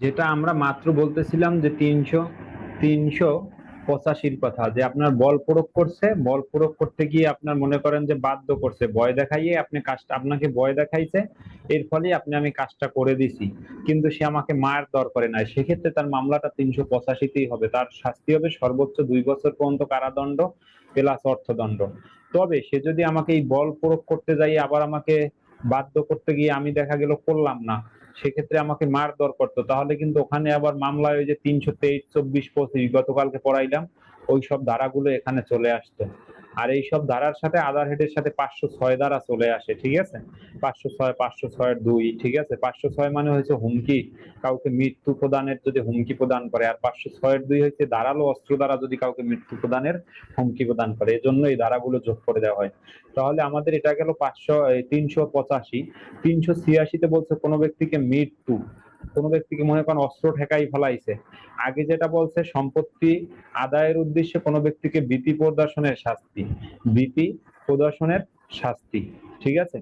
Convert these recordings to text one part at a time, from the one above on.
যেটা আমরা মাত্র বলতেছিলাম যে তিনশো তিনশো পঁচাশির কথা, যে আপনার বল প্রয়োগ করছে, বল প্রয়োগ করতে গিয়ে আপনার মনে করেন যে বাধ্য করছে, ভয় দেখাইয়ে আপনি কাজটা, আপনাকে ভয় দেখাইছে, এর ফলে আপনি আমি কাজটা করে দিছি। কিন্তু সে আমাকে মার দর করে নাই। সেক্ষেত্রে তার মামলাটা তিনশো পঁচাশিতেই হবে। তার শাস্তি হবে সর্বোচ্চ দুই বছর পর্যন্ত কারাদণ্ড প্লাস অর্থদণ্ড। তবে সে যদি আমাকে এই বল প্রয়োগ করতে যাই আবার আমাকে বাধ্য করতে গিয়ে আমি দেখা গেল করলাম না সেক্ষেত্রে আমাকে মার দর করতো। তাহলে কিন্তু ওখানে আবার মামলায় ওই যে তিনশো তেইশ, চব্বিশ, পঁচিশ গতকালকে পড়াইলাম, ওই সব ধারাগুলো এখানে চলে আসতো। আর এই সব ধারার সাথে আধার হেডের সাথে পাঁচশো ছয় ধারা চলে আসে, ঠিক আছে? পাঁচশো ছয়, পাঁচশো ছয়ের দুই, ঠিক আছে? পাঁচশো ছয় মানে হয়েছে হুমকি, কাউকে মৃত্যু প্রদানের যদি হুমকি প্রদান করে, আর পাঁচশো ছয়ের দুই হচ্ছে ধারালো অস্ত্র দ্বারা যদি কাউকে মৃত্যু প্রদানের হুমকি প্রদান করে, এজন্য এই ধারাগুলো যোগ করে দেওয়া হয়। তাহলে আমাদের এটা গেল পাঁচশো তিনশো পঁচাশি। তিনশো ছিয়াশিতে বলছে কোনো ব্যক্তিকে মৃত্যু কোনো ব্যক্তিকে মনে করেন অস্ত্র ঠেকাই ফেলাইছে। আগে যেটা বলছে, সম্পত্তি আদায়ের উদ্দেশ্যে কোনো ব্যক্তিকে ভীতি প্রদর্শনের শাস্তি। ভীতি প্রদর্শনের শাস্তি, ঠিক আছে?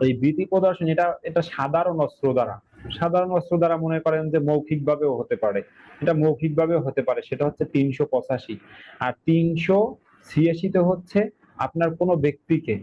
এই ভীতি প্রদর্শন, এটা এটা সাধারণ অস্ত্র দ্বারা। সাধারণ অস্ত্র দ্বারা মনে করেন যে মৌখিক ভাবেও হতে পারে। এটা মৌখিক ভাবেও হতে পারে, সেটা হচ্ছে তিনশো পঁচাশি। আর তিনশো ছিয়াশিতে হচ্ছে আপনার কোনো ব্যক্তিকে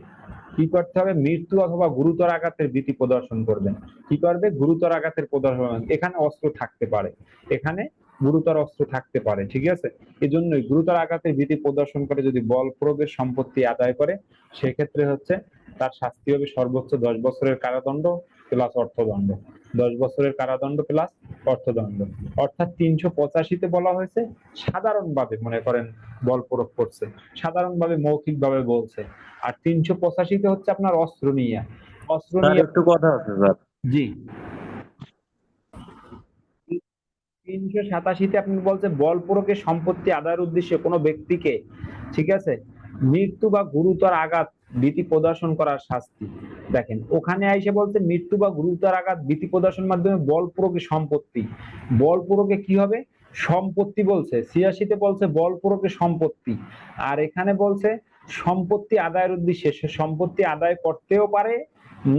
কি করতে হবে? মৃত্যু অথবা গুরুতর আঘাতের ভীতি প্রদর্শন করবেন কি করবে? গুরুতর আঘাতের প্রদর্শন এখানে অস্ত্র থাকতে পারে। এখানে গুরুতর অস্ত্র থাকতে পারে, ঠিক আছে? এজন্যই গুরুতর আঘাতের ভীতি প্রদর্শন করে যদি বল প্রয়োগের সম্পত্তি আদায় করে, সেক্ষেত্রে হচ্ছে তার শাস্তি হবে সর্বোচ্চ দশ বছরের কারাদণ্ড প্লাস অর্থদণ্ড। দশ বছরের কারাদণ্ড প্লাস অর্থদণ্ড। অর্থাৎ তিনশো পঁচাশিতে বলা হয়েছে সাধারণভাবে মনে করেন বল প্রয়োগ করছে সাধারণভাবে মৌখিক ভাবে বলছে। আর তিনশো পঁচাশিতে হচ্ছে আপনার অস্ত্র নিয়ে। অস্ত্র নিয়ে একটু কথা আছে স্যার। জি। তিনশো সাতাশিতে আপনি বলছে বল প্রয়োগের সম্পত্তি আদায়ের উদ্দেশ্যে কোনো ব্যক্তিকে ঠিক আছে মৃত্যু বা গুরুতর আঘাত ভীতি প্রদর্শন করার শাস্তি। দেখেন, ওখানে আইসে বলছে, মৃত্যু বা গুরুতর আঘাত, ভীতি প্রদর্শন মাধ্যমে বল প্রয়োগের সম্পত্তি। বল প্রয়োগে কি হবে? সম্পত্তি বলছে। ছিয়াশিতে বলছে, বল প্রয়োগের সম্পত্তি। আর এখানে বলছে, সম্পত্তি আদায়ের উদ্দেশ্যে, সে সম্পত্তি আদায় করতেও পারে,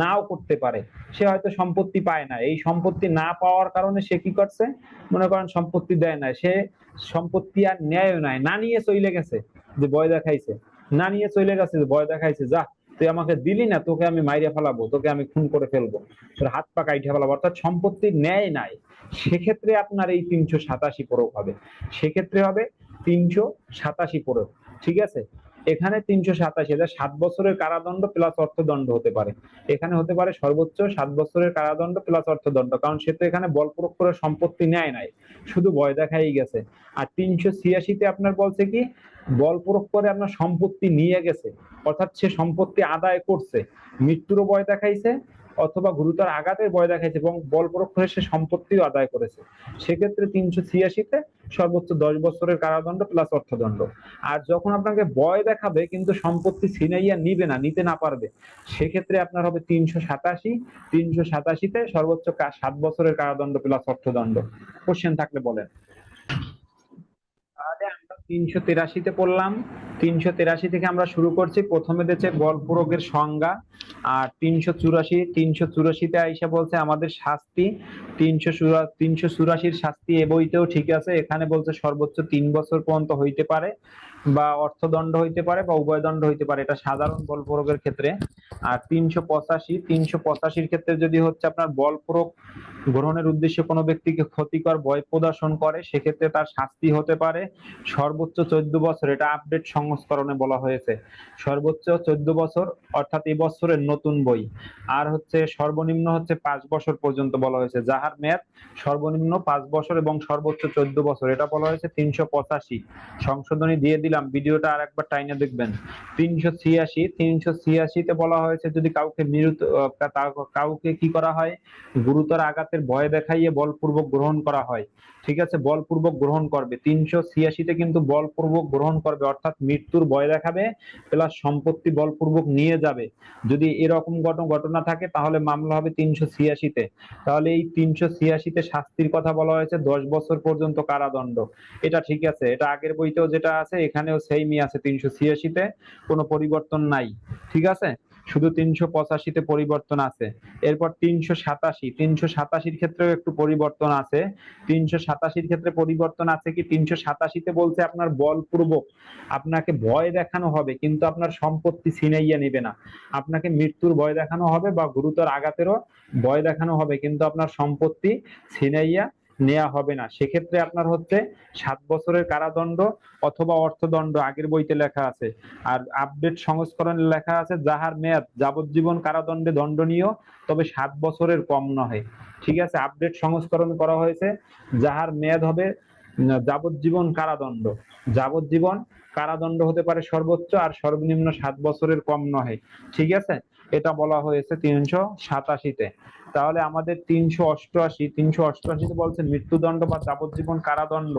নাও করতে পারে। সে হয়তো সম্পত্তি পায় না। এই সম্পত্তি না পাওয়ার কারণে সে কি করছে? মনে করেন সম্পত্তি দেয় না। সে সম্পত্তি আর ন্যায় নাই। না নিয়ে চলে গেছে, যে ভয় দেখাইছে। না নিয়ে চলে গেছে, ভয় দেখাইছে, যা, তুই আমাকে দিলি না, তোকে আমি মাইরে ফেলাবো, তোকে আমি খুন করে ফেলব, তোর হাত পা কাইটে ফেলাবো, অর্থাৎ সম্পত্তির ন্যায় নাই। সেক্ষেত্রে আপনার এই তিনশো সাতাশি প্রয়োগ হবে। সেক্ষেত্রে হবে তিনশো সাতাশি প্রয়োগ, ঠিক আছে? এখানে তিনশো সাতাশি, এটা সাত বছরের কারাদণ্ড প্লাস অর্থদণ্ড হতে পারে। এখানে হতে পারে সর্বোচ্চ সাত বছরের কারাদণ্ড প্লাস অর্থদণ্ড, কারণ সে তো এখানে বল প্রয়োগ করে সম্পত্তি নেয় নাই, শুধু ভয় দেখাই গেছে। আর তিনশো ছিয়াশিতে আপনার বলছে কি বল প্রয়োগ করে আপনার সম্পত্তি নিয়ে গেছে। অর্থাৎ সে সম্পত্তি আদায় করছে। মৃত্যুরও ভয় দেখাইছে অথবা গুরুতর আঘাতের ভয় দেখাইছে এবং বল প্রয়োগ করে সে সম্পত্তিও আদায় করেছে। সেক্ষেত্রে তিনশো ছিয়াশিতে সর্বোচ্চ দশ বছরের কারাদণ্ড প্লাস অর্থদণ্ড। আর যখন আপনাকে ভয় দেখাবে, কিন্তু সম্পত্তি ছিনাইয়া নিবে না, নিতে না পারবে, সেক্ষেত্রে আপনার হবে তিনশো সাতাশি। তিনশো সাতাশিতে সর্বোচ্চ সাত বছরের কারাদণ্ড প্লাস অর্থদণ্ড। কোশ্চেন থাকলে বলেন। তিনশো তেরাশিতে পড়লাম। তিনশো তেরাশি থেকে আমরা শুরু করছি। প্রথমে দেখছে বল প্রয়োগের সংজ্ঞা, আর তিনশো চুরাশি, তিনশো চুরাশিতে আইসা বলছে আমাদের শাস্তি। তিনশো তিনশো চুরাশির শাস্তি এ বইতেও ঠিক আছে। এখানে বলছে সর্বোচ্চ তিন বছর পর্যন্ত হইতে পারে। বা অর্থদণ্ড হইতে পারে বা উভয়দণ্ড হইতে পারে, এটা সাধারণ বল প্রয়োগের ক্ষেত্রে। আর তিনশো পঁচাশি, তিনশো পঁচাশির ক্ষেত্রে যদি হচ্ছে আপনার বল প্রয়োগ গ্রহণের উদ্দেশ্যে কোনো ব্যক্তিকে ক্ষতিকর ভয় প্রদর্শন করে, সেক্ষেত্রে তার শাস্তি হতে পারে। সর্বোচ্চ চোদ্দ বছর, এটা আপডেট সংস্করণে বলা হয়েছে। সর্বোচ্চ চোদ্দ বছর, অর্থাৎ এই বছরের নতুন বই। আর হচ্ছে সর্বনিম্ন হচ্ছে পাঁচ বছর পর্যন্ত বলা হয়েছে। যাহার মেয়াদ সর্বনিম্ন পাঁচ বছর এবং সর্বোচ্চ চোদ্দ বছর, এটা বলা হয়েছে তিনশো পঁচাশি। সংশোধনী দিয়ে দিলাম, ভিডিওটা আর একবার টাইনে দেখবেন। তিনশো ছিয়াশি, তিনশো ছিয়াশিতে বলা হয়েছে, যদি কাউকে মৃত কাউকে কি করা হয়? গুরুতর আঘাতের ভয় দেখাইয়ে বলপূর্বক গ্রহণ করা হয়। ঠিক আছে, বলপূর্বক গ্রহণ করবে। তিনশো ছিয়াশিতে কিন্তু বলপূর্বক গ্রহণ করবে, অর্থাৎ মৃত্যুর ভয় দেখাবে, প্লাস সম্পত্তি বলপূর্বক নিয়ে যাবে। যদি এরকম ঘটনা থাকে, তাহলে মামলা হবে তিনশো ছিয়াশিতে। তাহলে এই তিনশো ছিয়াশিতে শাস্তির কথা বলা হয়েছে, দশ বছর পর্যন্ত কারাদণ্ড। এটা ঠিক আছে, এটা আগের বইতেও যেটা আছে, এখানেও সেইমই আছে তিনশো ছিয়াশিতে, কোনো পরিবর্তন নাই। ঠিক আছে? শুধু তিনশো পঁচাশিতে পরিবর্তন আছে। এরপর তিনশো সাতাশি। তিনশো সাতাশির ক্ষেত্রেও একটু পরিবর্তন আছে। তিনশো সাতাশির ক্ষেত্রে পরিবর্তন আছে কি? তিনশো সাতাশিতে বলছে আপনার বলপূর্বক। আপনাকে ভয় দেখানো হবে, কিন্তু আপনার সম্পত্তি ছিনাইয়া নেবে না। আপনাকে মৃত্যুর ভয় দেখানো হবে বা গুরুতর আঘাতেরও ভয় দেখানো হবে, কিন্তু আপনার সম্পত্তি ছিনাইয়া নেওয়া হবে না। সেক্ষেত্রে আপনার হচ্ছে সাত বছরের কারাদণ্ড অথবা অর্থদণ্ড আগের বইতে লেখা আছে। আর আপডেট সংস্করণে লেখা আছে, যাহার মেয়াদ যাবজ্জীবন কারাদণ্ডে দণ্ডনীয়, তবে সাত বছরের কম নহে। ঠিক আছে, আপডেট সংস্করণ করা হয়েছে, যাহার মেয়াদ হবে যাবজ্জীবন কারাদণ্ড। যাবজ্জীবন কারাদণ্ড হতে পারে সর্বোচ্চ আর সর্বনিম্ন সাত বছরের কম নহে। ঠিক আছে? এটা বলা হয়েছে তিনশো সাতাশিতে। তাহলে আমাদের তিনশো অষ্টআশি, তিনশো অষ্টআশিতে বলছে মৃত্যুদণ্ড বা যাবজ্জীবন কারাদণ্ড,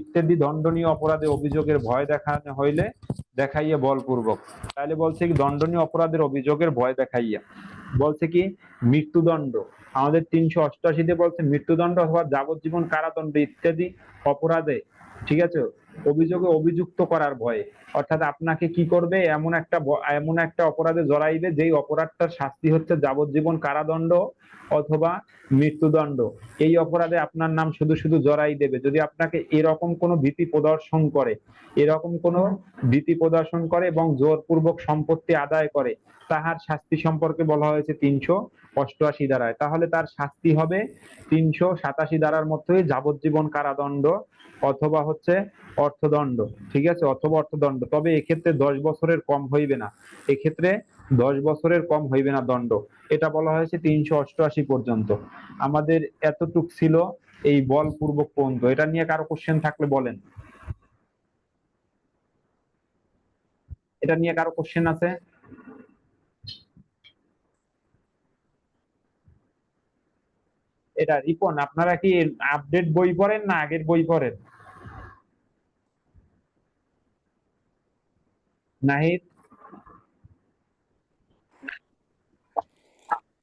ইত্যাদি দণ্ডনীয় অপরাধে অভিযোগের ভয় দেখানো হইলে দেখাইয়া বলপূর্বক। তাহলে বলছে কি, দণ্ডনীয় অপরাধের অভিযোগের ভয় দেখাইয়া। বলছে কি, মৃত্যুদণ্ড, আমাদের তিনশো অষ্টআশিতে বলছে মৃত্যুদণ্ড অথবা যাবজ্জীবন কারাদণ্ড ইত্যাদি অপরাধে, ঠিক আছে, অভিযোগে অভিযুক্ত করার ভয়ে। অর্থাৎ আপনাকে কি করবে? এমন একটা এমন একটা অপরাধে জড়াইবে, যেই অপরাধটার শাস্তি হচ্ছে যাবজ্জীবন কারাদণ্ড অথবা মৃত্যুদণ্ড। এই অপরাধে আপনার নাম শুধু শুধু জড়াই দেবে। যদি আপনাকে এরকম কোনো ভীতি প্রদর্শন করে, এরকম কোনো ভীতি প্রদর্শন করে এবং জোরপূর্বক সম্পত্তি আদায় করে, তাহার শাস্তি সম্পর্কে বলা হয়েছে তিনশো অষ্টআশি ধারায়। তাহলে তার শাস্তি হবে তিনশো সাতাশি ধারার মতোই যাবজ্জীবন কারাদণ্ড অথবা হচ্ছে অর্থদণ্ড। ঠিক আছে? অথবা অর্থদণ্ড। তবে এক্ষেত্রে দশ বছরের কম হইবে না। এক্ষেত্রে দশ বছরের কম হইবে না দণ্ড। এটা বলা হয়েছে তিনশো অষ্টআশি পর্যন্ত। আমাদের এতটুক ছিল এই বলপূর্বক পর্যন্ত। এটা নিয়ে কারও কোশ্চেন থাকলে বলেন। এটা নিয়ে কারও কোশ্চেন আছে? এটা রিপন, আপনারা কি আপডেট বই পড়েন না আগের বই পড়েন? নাহিদ?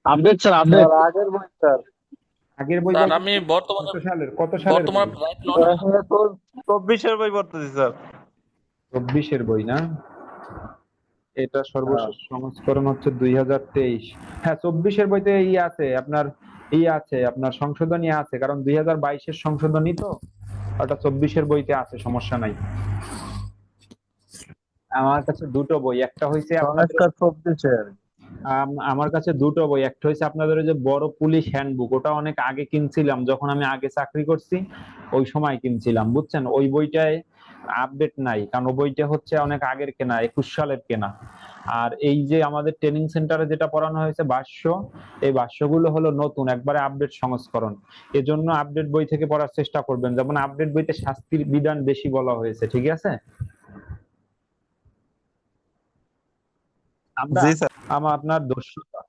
Update sir update. আগের বই স্যার। আগের বই স্যার আমি বর্তমানে কত সালের? কত সালের বর্তমানে প্রায় লন্ডন চব্বিশের বই পড়তেছি স্যার। চব্বিশের বই না? এটা সর্বশেষ সংস্করণ হচ্ছে দুই হাজার তেইশ। হ্যাঁ চব্বিশের বইতে ই আছে আপনার ই আছে আপনার সংশোধনী আছে কারণ দুই হাজার বাইশের সংশোধনী তো ওটা চব্বিশের বইতে আছে সমস্যা নাই। আমার কাছে দুটো বই একটা হয়েছে আমার কাছে দুটো বই একটা হচ্ছে আপনাদের যে বড় পুলিশ হ্যান্ডবুক ওটা অনেক আগে কিনছিলাম যখন আমি আগে চাকরি করছি ওই সময় কিনছিলাম বুঝছেন? ওই বইটায় আপডেট নাই কারণ ওই বইটা হচ্ছে অনেক আগের কেনা একুশ সালের কেনা। আর এই যে আমাদের ট্রেনিং সেন্টারে যেটা পড়ানো হয়েছে ভাষ্য এই ভাষ্যগুলো হলো নতুন একবারে আপডেট সংস্করণ। এজন্য আপডেট বই থেকে পড়ার চেষ্টা করবেন যেমন আপডেট বইতে শাস্তির বিধান বেশি বলা হয়েছে ঠিক আছে আমরা জি স্যার। আমার আপনার দস্যুতা।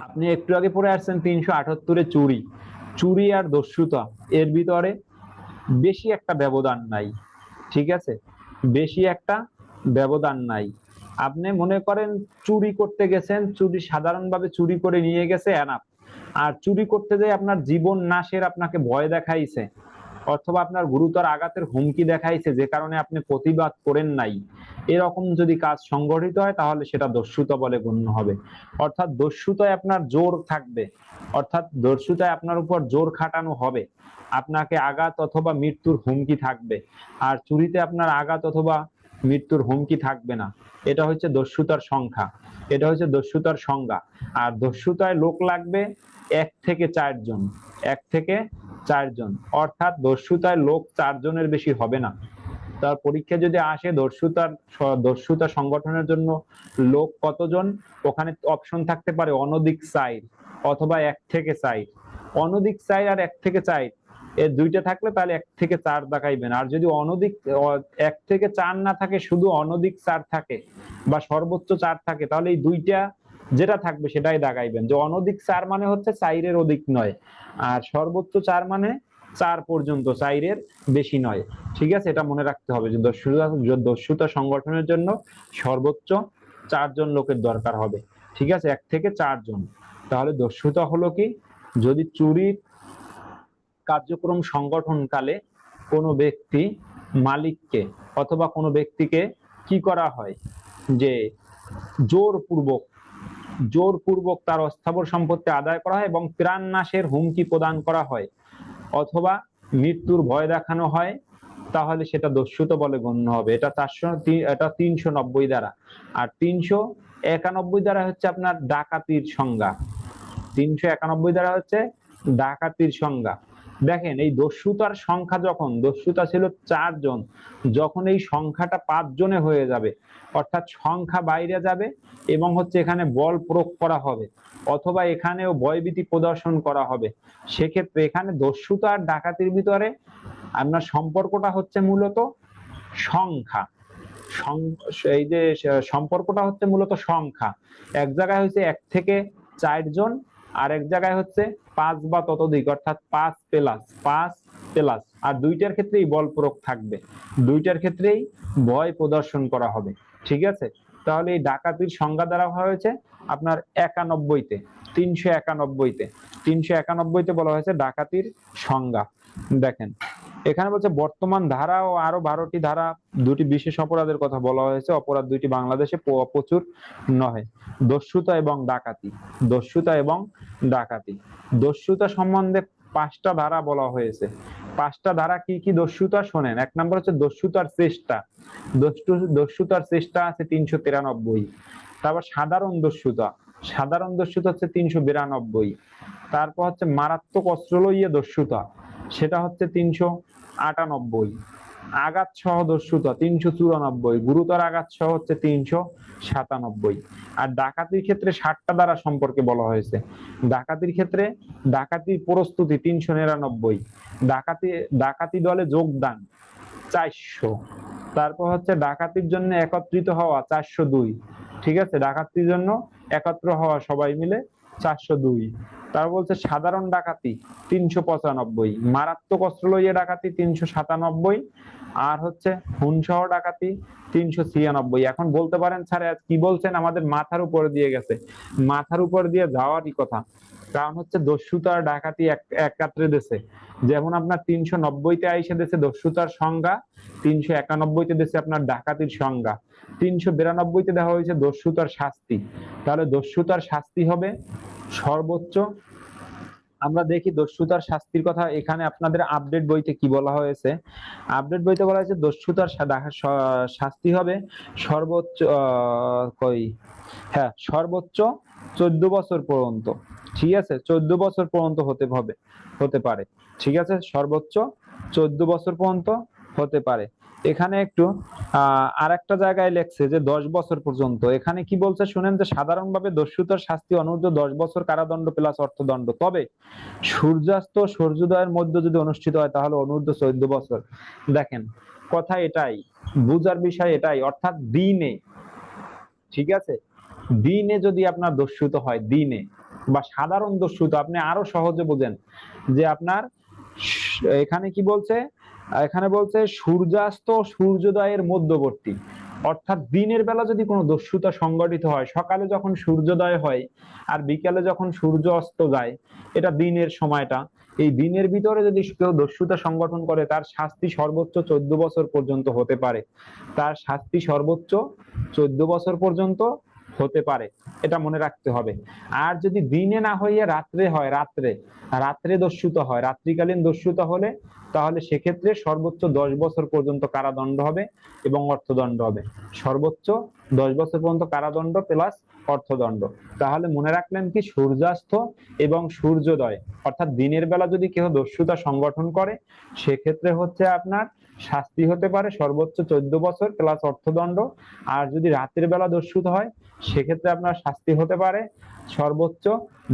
আপনি একটু আগে পড়ে আসছেন তিনশো আটাত্তরে চুরি। চুরি আর দস্যুতা এর ভিতরে বেশি একটা ব্যবধান নাই ঠিক আছে? বেশি একটা ব্যবধান নাই। আপনি মনে করেন চুরি করতে গেছেন চুরি সাধারণভাবে চুরি করে নিয়ে গেছে এনাফ আর চুরি করতে যেয়ে আপনার জীবন নাশের আপনাকে ভয় দেখাইছে। অথবা আপনার গুরুতর আঘাতের হুমকি দেখাইছে, যে কারণে আপনি প্রতিবাদ করেন নাই। এরকম যদি কাজ সংগঠিত হয়, তাহলে সেটা দস্যুতা বলে গণ্য হবে। অর্থাৎ দস্যুতায় আপনার জোর থাকবে। অর্থাৎ দস্যুতায় আপনার উপর জোর খাটানো হবে। আপনাকে আঘাত অথবা মৃত্যুর হুমকি থাকবে। আর চুরিতে আপনার আঘাত অথবা মৃত্যুর হুমকি থাকবে না। এটা হচ্ছে দস্যুতার সংখ্যা। এটা হচ্ছে দস্যুতার সংজ্ঞা। আর দস্যুতায় লোক লাগবে এক থেকে চারজন। এক থেকে চারজন। অর্থাৎ দস্যুতায় লোক চারজনের বেশি হবে না। তার পরীক্ষা যদি আসে, দস্যুতার দস্যুতা সংগঠনের জন্য লোক কতজন? ওখানে অপশন থাকতে পারে অনধিক সাইড অথবা এক থেকে সাইড অনধিক সাইড আর এক থেকে সাইড এর দুইটা থাকলে তাহলে এক থেকে চার দেখাইবেন। আর যদি অনধিক এক থেকে চার না থাকে, শুধু অনধিক চার থাকে বা সর্বোচ্চ চার থাকে, তাহলে এই দুইটা যেটা থাকবে সেটাই দেখাইবেন যে অনধিক চার মানে হচ্ছে চাইরের অধিক নয়। আর সর্বোচ্চ চার মানে চার পর্যন্ত চাইরের বেশি নয়। ঠিক আছে? এটা মনে রাখতে হবে যে দস্যুতা দস্যুতা সংগঠনের জন্য সর্বোচ্চ চারজন লোকের দরকার হবে। ঠিক আছে? এক থেকে চারজন। তাহলে দস্যুতা হলো কি? যদি চুরির কার্যক্রম সংগঠনকালে কোনো ব্যক্তি মালিককে অথবা কোনো ব্যক্তিকে কি করা হয়? যে জোরপূর্বক জোরপূর্বক তার অস্থাবর সম্পত্তি আদায় করা হয় এবং প্রাণ নাশের হুমকি প্রদান করা হয়। অথবা মৃত্যুর ভয় দেখানো হয়, তাহলে সেটা দস্যুত বলে গণ্য হবে। এটা চারশো এটা তিনশো নব্বই দ্বারা। আর তিনশো একানব্বই দ্বারা হচ্ছে আপনার ডাকাতির সংজ্ঞা। তিনশো একানব্বই দ্বারা হচ্ছে ডাকাতির সংজ্ঞা। দেখেন, এই দস্যুতার সংখ্যা যখন, দস্যুতা ছিল চারজন যখন এই সংখ্যাটা পাঁচ জনে হয়ে যাবে, অর্থাৎ সংখ্যা বাইরে যাবে এবং হচ্ছে এখানে বল প্রয়োগ করা হবে অথবা এখানেও ভয়ভীতি প্রদর্শন করা হবে। সেক্ষেত্রে এখানে দস্যুতা আর ডাকাতির ভিতরে আপনার সম্পর্কটা হচ্ছে মূলত সংখ্যা। এই যে সম্পর্কটা হচ্ছে মূলত সংখ্যা। এক জায়গায় হচ্ছে এক থেকে চারজন আর এক জায়গায় হচ্ছে পাঁচ বা ততোধিক, অর্থাৎ পাঁচ প্লাস পাঁচ প্লাস। আর দুইটার ক্ষেত্রেই বল প্রয়োগ থাকবে। দুইটার ক্ষেত্রেই ভয় প্রদর্শন করা হবে। ঠিক আছে? তাহলে এই ডাকাতির সংজ্ঞা দ্বারা হয়েছে আপনার একানব্বইতে, তিনশো একানব্বইতে। তিনশো একানব্বইতে বলা হয়েছে ডাকাতির সংজ্ঞা। দেখেন এখানে বলছে, বর্তমান ধারা ও আরও বারোটি ধারা, দুটি বিশেষ অপরাধের কথা বলা হয়েছে। অপরাধ দুইটি বাংলাদেশে প্রচুর নহে। দস্যুতা এবং ডাকাতি। দস্যুতা এবং ডাকাতি। দস্যুতা সম্বন্ধে পাঁচটা ধারা বলা হয়েছে। পাঁচটা ধারা কি কি দস্যুতা শোনেন? এক নম্বর হচ্ছে দস্যুতার চেষ্টা। দস্যু- দস্যুতার চেষ্টা আছে তিনশো তিরানব্বই। তারপর সাধারণ দস্যুতা। সাধারণ দস্যুতা হচ্ছে তিনশো বিরানব্বই। তারপর হচ্ছে মারাত্মক অস্ত্র লইয়ে দস্যুতা। সেটা হচ্ছে তিনশো আটানব্বই। আঘাত সহ দস্যুতা তিনশো চুরানব্বই। গুরুতর আঘাত সহ হচ্ছে তিনশো সাতানব্বই। আর ডাকাতির ক্ষেত্রে ষাটটা দ্বারা সম্পর্কে বলা হয়েছে। ডাকাতির ক্ষেত্রে ডাকাতির প্রস্তুতি তিনশো নিরানব্বই। ডাকাতি ডাকাতি দলে যোগদান চারশো। তারপর হচ্ছে ডাকাতির জন্য একত্রিত হওয়া চারশো দুই। ঠিক আছে? ডাকাতির জন্য একত্র হওয়া সবাই মিলে চারশো দুই। তারপর বলছে, সাধারণ ডাকাতি তিনশো পঁচানব্বই। মারাত্মক অস্ত্র লইয়ে ডাকাতি তিনশো সাতানব্বই। আর হচ্ছে, হুনসহ ডাকাতি তিনশো ছিয়ানব্বই। এখন বলতে পারেন, স্যার কি বলছেন? আমাদের মাথার উপর দিয়ে গেছে। মাথার উপর দিয়ে যাওয়ারই কথা। কারণ হচ্ছে দস্যুতার ডাকাতি এক- একাত্রে দেশে। যেমন আপনার তিনশো নব্বইতে আইসে দেশে দস্যুতার সংজ্ঞা, তিনশো একানব্বইতে দেশে আপনার ডাকাতির সংজ্ঞা। তিনশো বিরানব্বইতে দেখা হয়েছে দস্যুতার শাস্তি। তাহলে দস্যুতার শাস্তি হবে সর্বোচ্চ আমরা দেখি দস্যুতার শাস্তির কথা। এখানে আপনাদের আপডেট বইতে কি বলা হয়েছে? আপডেট বইতে বলা হয়েছে, দস্যুতার শাস্তি হবে। সর্বোচ্চ কই? হ্যাঁ সর্বোচ্চ চোদ্দ বছর পর্যন্ত। ঠিক আছে? চোদ্দ বছর পর্যন্ত হতে হবে, হতে পারে। ঠিক আছে? সর্বোচ্চ চোদ্দ বছর পর্যন্ত হতে পারে। এখানে একটু আর একটা জায়গায় লেখছে যে দশ বছর পর্যন্ত। এখানে কি বলছে? শুনেন যে সাধারণভাবে দস্যুতার শাস্তি অনূর্ধ্ব দশ বছর কারাদণ্ড প্লাস অর্থদণ্ড। তবে সূর্যাস্ত সূর্যোদয়ের মধ্যে যদি অনুষ্ঠিত হয় তাহলে অনূর্ধ্ব চোদ্দ বছর। দেখেন, কথা এটাই, বুঝার বিষয় এটাই, অর্থাৎ দিনে, ঠিক আছে? দিনে যদি আপনার দস্যুত হয়, দিনে, বা সাধারণ দস্যুত আপনি আরও সহজে বোঝেন যে আপনার এখানে কি বলছে? এখানে বলছে সূর্যাস্ত সূর্যোদয়ের মধ্যবর্তী। অর্থাৎ দিনের বেলা যদি কোনো দস্যুতা সংগঠিত হয়, সকালে যখন সূর্যোদয় হয় আর বিকালে যখন সূর্য অস্ত যায়, এটা দিনের সময়টা। এই দিনের ভিতরে যদি কেউ দস্যুতা সংগঠন করে, তার শাস্তি সর্বোচ্চ চোদ্দ বছর পর্যন্ত হতে পারে। তার শাস্তি সর্বোচ্চ চোদ্দ বছর পর্যন্ত হতে পারে, এটা মনে রাখতে হবে। আর যদি দিনে না হইয়া রাত্রে হয়, রাত্রে রাত্রে দস্যুত হয়, রাত্রিকালীন দস্যুত হলে, তাহলে সেক্ষেত্রে সর্বোচ্চ দশ বছর পর্যন্ত কারাদণ্ড হবে এবং অর্থদণ্ড হবে। সর্বোচ্চ দশ বছর পর্যন্ত কারাদণ্ড প্লাস অর্থদণ্ড। তাহলে মনে রাখলেন কি, সূর্যাস্ত এবং সূর্যোদয়, অর্থাৎ দিনের বেলা যদি কেউ দস্যুতা সংগঠন করে, সেক্ষেত্রে হচ্ছে আপনার শাস্তি হতে পারে সর্বোচ্চ চোদ্দ বছর প্লাস অর্থদণ্ড। আর যদি রাতের বেলা দস্যুত হয়, সেক্ষেত্রে আপনার শাস্তি হতে পারে সর্বোচ্চ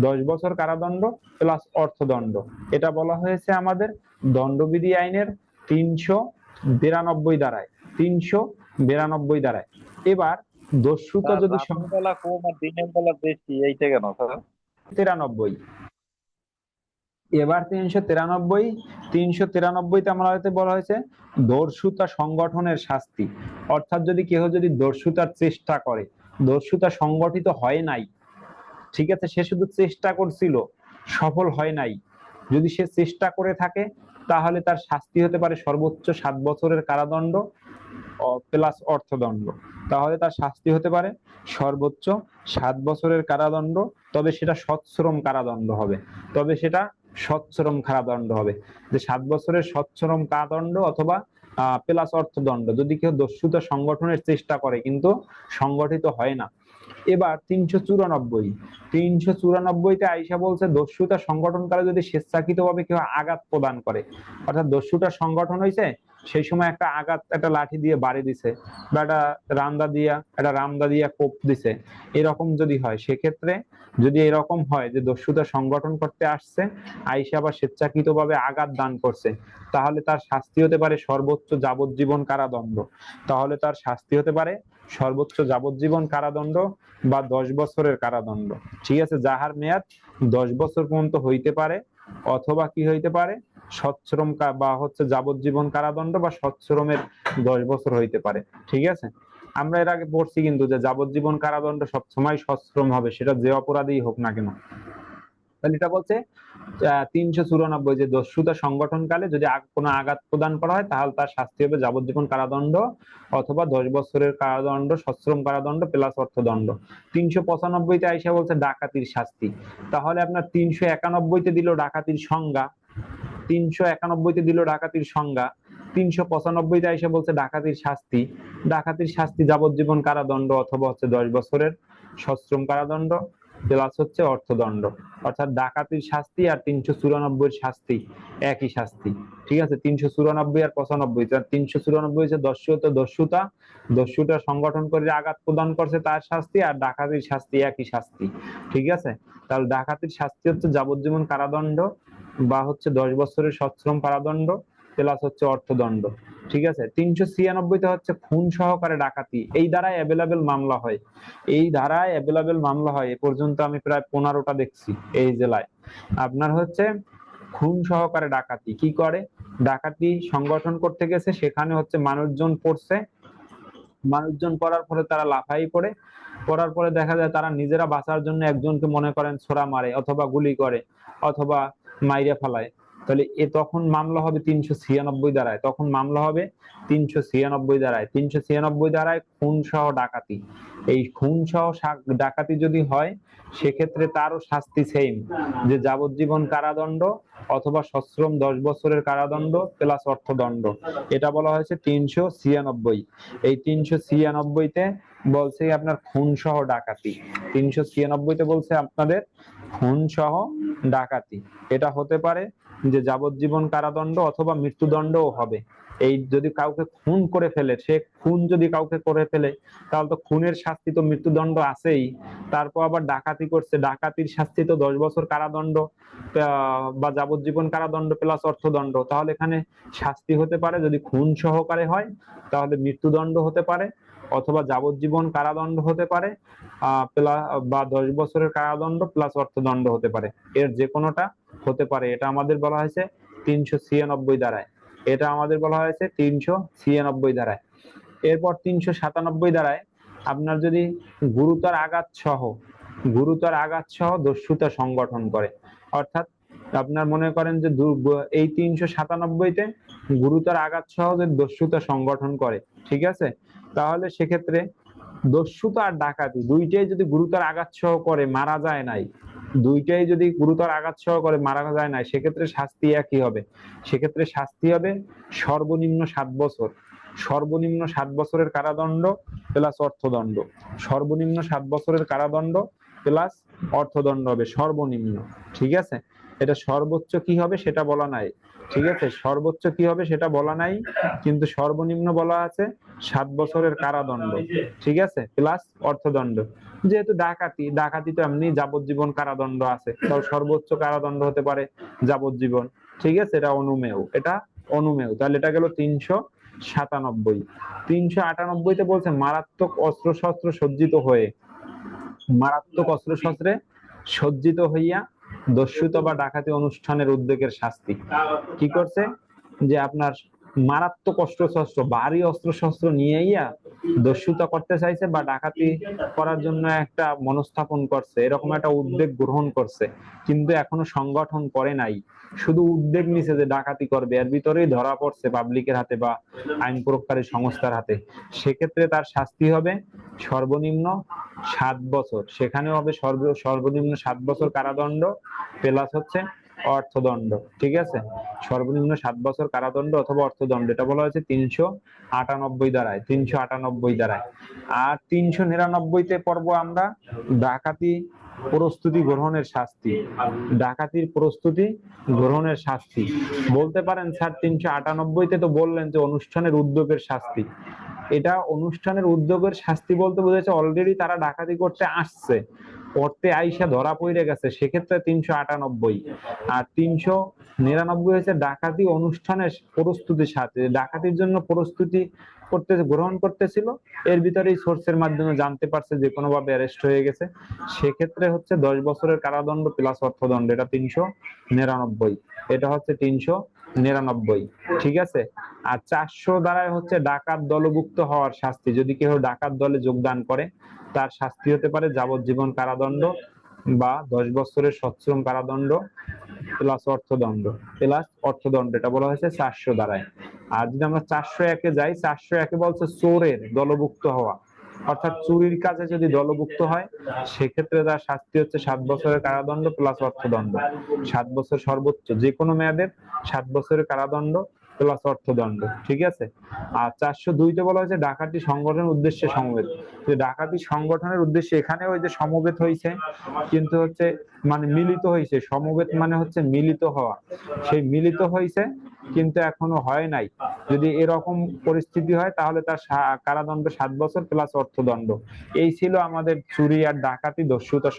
দশ বছর কারাদণ্ড প্লাস অর্থদণ্ড। এটা বলা হয়েছে আমাদের দণ্ডবিধি আইনের তিনশো বিরানব্বই দ্বারায়, তিনশো বিরানব্বই দ্বারায়। এবার দস্যুতা যদি বেলা কম আর দিনের বেলা বেশি এইটা কেন স্যার? তিরানব্বই। এবার তিনশো তিরানব্বই তিনশো তিরানব্বইতে আমরা হয়তো বলা হয়েছে দর্শুতা সংগঠনের শাস্তি। অর্থাৎ যদি কেউ যদি দর্শুতার চেষ্টা করে দর্শুতা সংগঠিত হয় নাই ঠিক আছে সে শুধু চেষ্টা করছিল সফল হয় নাই। যদি সে চেষ্টা করে থাকে তাহলে তার শাস্তি হতে পারে সর্বোচ্চ সাত বছরের কারাদণ্ড প্লাস অর্থদণ্ড। তাহলে তার শাস্তি হতে পারে সর্বোচ্চ সাত বছরের কারাদণ্ড, তবে সেটা সৎশ্রম কারাদণ্ড হবে। তবে সেটা সৎশ্রম কারাদণ্ড হবে। যে সাত বছরের সৎশ্রম কারাদণ্ড অথবা প্লাস অর্থদণ্ড, যদি কেউ দস্যুতা সংগঠনের চেষ্টা করে কিন্তু সংগঠিত হয় না। এবার তিনশো চুরানব্বই। তিনশো চুরানব্বইতে আইসা বলছে, দস্যুতা সংগঠনকালে যদি স্বেচ্ছাকৃতভাবে কেউ আঘাত প্রদান করে, অর্থাৎ দস্যুতা সংগঠন হয়েছে সেই সময় একটা আঘাত, একটা লাঠি দিয়ে বাড়ি দিছে বা একটা রামদা দিয়া, একটা রামদা দিয়া কোপ দিছে। এরকম যদি হয়, সেক্ষেত্রে যদি এরকম হয় যে দস্যুতা সংগঠন করতে আসছে, আইসা বা স্বেচ্ছাকৃতভাবে আঘাত দান করছে, তাহলে তার শাস্তি হতে পারে সর্বোচ্চ যাবজ্জীবন কারাদণ্ড। তাহলে তার শাস্তি হতে পারে সর্বোচ্চ যাবজ্জীবন কারাদণ্ড বা দশ বছরের কারাদণ্ড। ঠিক আছে? যাহার মেয়াদ দশ বছর পর্যন্ত হইতে পারে অথবা কি হইতে পারে? সৎশ্রম বা হচ্ছে যাবজ্জীবন কারাদণ্ড বা সৎশ্রমের দশ বছর হইতে পারে, ঠিক আছে? আমরা এর আগে পড়ছি কিন্তু যে যাবজ্জীবন কারাদণ্ড সবসময় সশ্রম হবে, সেটা যে অপরাধী হোক না কেন। বলছে তিনশো চুরানব্বই যে দস্যুতা সংগঠনকালে যদি কোনো আঘাত প্রদান করা হয়, তাহলে তার শাস্তি হবে যাবজ্জীবন কারাদণ্ড অথবা দশ বছরের কারাদণ্ড সশ্রম কারাদণ্ড প্লাস অর্থদণ্ড। তিনশো পঁচানব্বইতে আইসা বলছে ডাকাতির শাস্তি। তাহলে আপনার তিনশো একানব্বইতে দিল ডাকাতির সংজ্ঞা তিনশো একানব্বইতে দিল ডাকাতির সংজ্ঞা, তিনশো পঁচানব্বইতে আইসা বলছে ডাকাতির শাস্তি। ডাকাতির শাস্তি যাবজ্জীবন কারাদণ্ড অথবা হচ্ছে দশ বছরের সশ্রম কারাদণ্ড, প্লাস হচ্ছে অর্থদণ্ড। অর্থাৎ ডাকাতির শাস্তি আর তিনশো চুরানব্বই শাস্তি একই শাস্তি। ঠিক আছে? তিনশো চুরানব্বই আর পঁচানব্বই। তিনশো চুরানব্বই হচ্ছে দস্যুতা দস্যুতা। দস্যুটা সংগঠন করে আঘাত প্রদান করছে তার শাস্তি আর ডাকাতির শাস্তি একই শাস্তি। ঠিক আছে? তাহলে ডাকাতির শাস্তি হচ্ছে যাবজ্জীবন কারাদণ্ড বা হচ্ছে দশ বছরের সশ্রম কারাদণ্ড প্লাস হচ্ছে অর্থদণ্ড, ঠিক আছে? তিনশো ছিয়ানব্বইতে হচ্ছে খুন সহকারে ডাকাতি, এই দ্বারাই অ্যাভেলেবেল মামলা হয়। এই ধারায় অ্যাভেলেবেল মামলা হয়, এ পর্যন্ত আমি প্রায় পনেরোটা দেখছি এই জেলায়। আপনার হচ্ছে খুন সহকারে ডাকাতি, কি করে? ডাকাতি সংগঠন করতে গেছে, সেখানে হচ্ছে মানুষজন পড়ছে, মানুষজন পড়ার ফলে তারা লাফাই পড়ে, পড়ার পরে দেখা যায় তারা নিজেরা বাঁচার জন্য একজনকে মনে করেন ছোড়া মারে, অথবা গুলি করে, অথবা মাইরা ফেলায়। তাহলে এ তখন মামলা হবে তিনশো ছিয়ানব্বই দ্বারায় তখন মামলা হবে তিনশো ছিয়ানব্বই দ্বারায় তিনশো ছিয়ানব্বই দ্বারায় খুন সহ ডাকাতি। এই খুন সহ ডাকাতি যদি হয়, সেক্ষেত্রে তারও শাস্তি সেম যে যাবজ্জীবন কারাদণ্ড অথবা সশ্রম দশ বছরের কারাদণ্ড প্লাস অর্থদণ্ড। এটা বলা হয়েছে তিনশো ছিয়ানব্বই। এই তিনশো ছিয়ানব্বইতে বলছে আপনার খুন সহ ডাকাতি। তিনশো ছিয়ানব্বইতে বলছে আপনাদের খুন সহ ডাকাতি। এটা হতে পারে যে যাবজ্জীবন কারাদণ্ড অথবা মৃত্যুদণ্ডও হবে। এই যদি কাউকে খুন করে ফেলে, সে খুন যদি কাউকে করে ফেলে, তাহলে তো খুনের শাস্তি তো মৃত্যুদণ্ড আছেই। তারপর আবার ডাকাতি করছে। ডাকাতির শাস্তি তো দশ বছর কারাদণ্ড বা যাবজ্জীবন কারাদণ্ড প্লাস অর্থদণ্ড। তাহলে এখানে শাস্তি হতে পারে, যদি খুন সহকারে হয়, তাহলে মৃত্যুদণ্ড হতে পারে, অথবা যাবজ্জীবন কারাদণ্ড হতে পারে বা দশ বছরের কারাদণ্ড প্লাস অর্থদণ্ড হতে পারে। এর যে কোনোটা হতে পারে। এটা আমাদের বলা হয়েছে তিনশো ছিয়ানব্বই দ্বারায় এটা আমাদের বলা হয়েছে তিনশো ছিয়ানব্বই দ্বারায় এরপর তিনশো সাতানব্বই দ্বারায় আপনার যদি গুরুতর আঘাত সহ গুরুতর আঘাত সহ দস্যুতা সংগঠন করে, অর্থাৎ আপনার মনে করেন যে এই তিনশো সাতানব্বইতে গুরুতর আঘাত সহ যদি দস্যুতা সংগঠন করে, ঠিক আছে? তাহলে সেক্ষেত্রে দস্যুতা আর ডাকাতি, দুইটাই যদি গুরুতর আঘাত সহ করে, মারা যায় নাই দুইটাই যদি গুরুতর আঘাত সহ করে মারা যায় না, সেক্ষেত্রে শাস্তি একই হবে। সেক্ষেত্রে শাস্তি হবে সর্বনিম্ন সাত বছর। সর্বনিম্ন সাত বছরের কারাদণ্ড প্লাস অর্থদণ্ড। সর্বনিম্ন সাত বছরের কারাদণ্ড প্লাস অর্থদণ্ড হবে সর্বনিম্ন, ঠিক আছে? এটা সর্বোচ্চ কি হবে সেটা বলা নাই, ঠিক আছে? সর্বোচ্চ কি হবে সেটা বলা নাই, কিন্তু সর্বনিম্ন বলা আছে সাত বছরের কারাদণ্ড, ঠিক আছে? প্লাস অর্থদণ্ড। যেহেতু ডাকাতি ডাকাতি তো এমনি যাবজ্জীবন কারাদণ্ড আছে তাও সর্বোচ্চ কারাদণ্ড হতে পারে যাবজ্জীবন, ঠিক আছে? এটা অনুমেয় এটা অনুমেয়। তাহলে এটা গেল তিনশো সাতানব্বই। তিনশো আটানব্বইতে বলছে মারাত্মক অস্ত্র সজ্জিত হয়ে মারাত্মক অস্ত্র শস্ত্রে সজ্জিত হইয়া দস্যুত বা ডাকাতি অনুষ্ঠানের উদ্যোগের শাস্তি। কি করছে? যে আপনার মারাত্মক অস্ত্র শস্ত্র ভারী অস্ত্র শস্ত্র নিয়ে ইয়া দস্যুতা করতে চাইছে বা ডাকাতি করার জন্য একটা মনস্থাপন করছে। এরকম একটা উদ্যোগ গ্রহণ করছে। কিন্তু এখনও সংগঠন করে নাই। শুধু উদ্যোগ নিছে যে ডাকাতি করবে। এর ভিতরেই ধরা পড়ছে পাবলিকের হাতে বা আইন প্রয়োগকারী সংস্থার হাতে। সেক্ষেত্রে তার শাস্তি হবে সর্বনিম্ন সাত বছর। সেখানে হবে সর্ব, সর্বনিম্ন সাত বছর কারাদণ্ড। প্লাস হচ্ছে অর্থদণ্ড, ঠিক আছে? সর্বনিম্ন সাত বছর কারাদণ্ড অথবা অর্থদণ্ড, এটা বলা হয়েছে তিনশো আটানব্বই দ্বারায়, তিনশো আটানব্বই দ্বারায়। আর তিনশো নিরানব্বইতে পর্ব আমরা ডাকাতি প্রস্তুতি গ্রহণের শাস্তি, ডাকাতির প্রস্তুতি গ্রহণের শাস্তি। বলতে পারেন, স্যার, তিনশো আটানব্বইতে তো বললেন যে অনুষ্ঠানের উদ্যোগের শাস্তি। এটা অনুষ্ঠানের উদ্যোগের শাস্তি বলতে বোঝাচ্ছে অলরেডি তারা ডাকাতি করতে আসছে। করতে আইসা ধরা পড়ে গেছে, সেক্ষেত্রে তিনশো আটানব্বই। আর তিনশো নিরানব্বই হচ্ছে ডাকাতি অনুষ্ঠানের প্রস্তুতির সাথে। ডাকাতির জন্য প্রস্তুতি করতে, গ্রহণ করতেছিল। এর ভিতরেই সোর্সের মাধ্যমে জানতে পারছে যে কোনোভাবে অ্যারেস্ট হয়ে গেছে। সেক্ষেত্রে হচ্ছে দশ বছরের কারাদণ্ড প্লাস অর্থদণ্ড, এটা তিনশো নিরানব্বই। এটা হচ্ছে তিনশো নিরানব্বই, ঠিক আছে? আর চারশো দ্বারাই হচ্ছে ডাকাত দলভুক্ত হওয়ার শাস্তি। যদি কেউ ডাকাত দলে যোগদান করে, তার শাস্তি হতে পারে যাবজ্জীবন কারাদণ্ড বা দশ বছরের সশ্রম কারাদণ্ড প্লাস অর্থদণ্ড প্লাস অর্থদণ্ড। এটা বলা হয়েছে চারশো দ্বারায় আর যদি আমরা চারশো একে যাই, চারশো একে বলছে চোরের দলভুক্ত হওয়া। অর্থাৎ চুরির কাজে যদি দলভুক্ত হয়, সেক্ষেত্রে তার শাস্তি হচ্ছে সাত বছরের কারাদণ্ড প্লাস অর্থদণ্ড। সাত বছর সর্বোচ্চ যে কোনো মেয়াদের সাত বছরের কারাদণ্ড প্লাস অর্থদণ্ড ঠিক আছে? আর চারশো দুইতে বলা হয়েছে ডাকাতি সংগঠনের উদ্দেশ্যে সমবেত। যে ডাকাতি সংগঠনের উদ্দেশ্যে এখানে ওই যে সমবেত হয়েছে, কিন্তু হচ্ছে মানে মিলিত হয়েছে। সমবেত মানে হচ্ছে মিলিত হওয়া। সেই মিলিত হয়েছে, কিন্তু এখনও হয় নাই। যদি এরকম পরিস্থিতি হয়, তাহলে তার কারাদণ্ড সাত বছর প্লাস অর্থদণ্ড। এই ছিল আমাদের চুরি আর ডাকাতি দস্যুতা